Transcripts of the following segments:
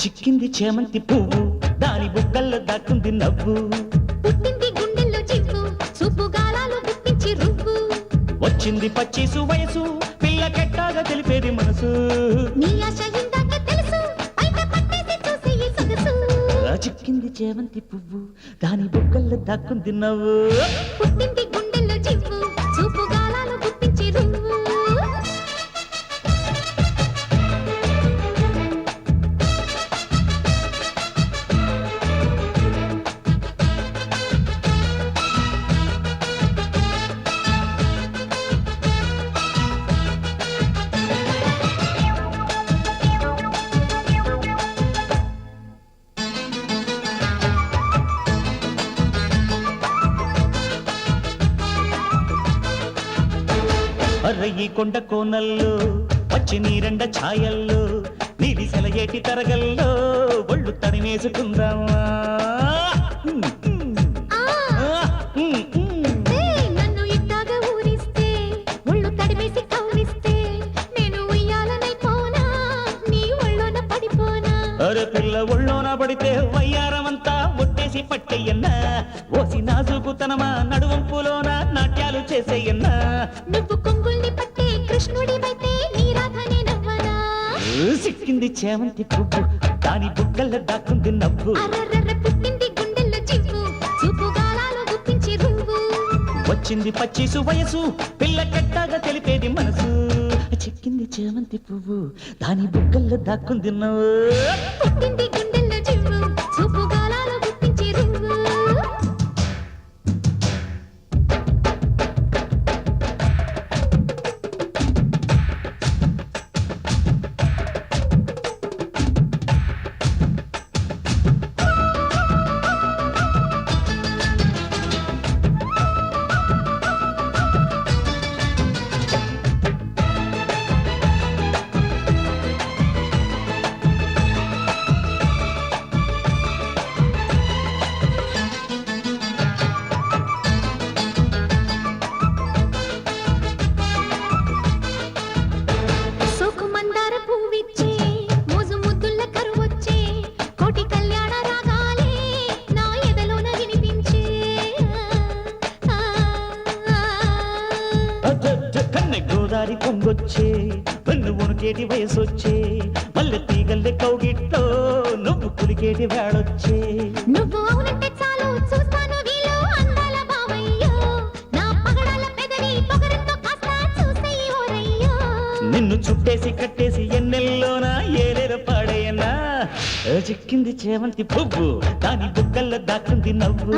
చిక్కింది చేమంతి పువ్వు దాని బుగ్గల్లో దాక్కుంది నవ్వు. పుట్టింది వచ్చింది పచ్చిసు వయసు. పిల్ల కెట్టాగా తెలిపేది మనసు. చిక్కింది చేమంతి పువ్వు. దాని బుగ్గల్లో దాక్కుంది నవ్వు పుట్టింది గుండెల్లో చివ్వు అర్ర ఈ కొండ కోనల్లో వచ్చి నీరెండ ఛాయల్లో నీలి సెలయేటి తరగల్లో ఒళ్ళు పడిపోనా? అరే పిల్ల ఒళ్ళోన పడితే వయ్యారమంతా ఒట్టేసి పట్టేయన్నా ఓసి నాజుకుతనమా నడువంపులోన నాట్యాలు చేసేయన్నా? నువ్వు కొంగుల్ని పట్టే కృష్ణుడివైతే నీ రాధనే నవ్వనా? సిక్కింది చేమంతి పువ్వు దాని బుగ్గల్లో దాక్కుంది నవ్వు. పుట్టింది గుండెల్లో చివ్వు చూపు గాలాలు గుప్పించి రువ్వు వచ్చింది పచ్చిసు వయసు పిల్ల కట్టాగా తెలిపేది మనసు. చిక్కింది చేమంతి పువ్వు దాని బుగ్గల్లో దాక్కుంది నవ్వు. పుట్టింది గోదారి పొంగొచ్చే వెన్ను వణుకేటి వయసొచ్చే మల్లె తీగల్లె కౌగిట్లో నువ్వు కులికేటి వేళొచ్చే. నువ్వు అవునంటే చాలు చూస్తాను వీలు అందాల బావయ్యో. నా పగడాల పెదవి పొగరంతో కాస్త చూసేయి ఓరయ్యో. నిన్ను చుట్టేసి కట్టేసి ఎన్నెల్లోనా ఏలేర పాడేయనా చిక్కింది చేమంతి పువ్వు దాని బుగ్గల్లో దాక్కుంది నవ్వు.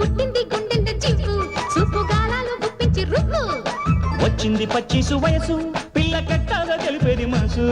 పుట్టింది గుండెల్లో చివ్వు వచ్చింది పచ్చిసు వయసు. పిల్ల కట్టాగా తెలిపేది మనసు.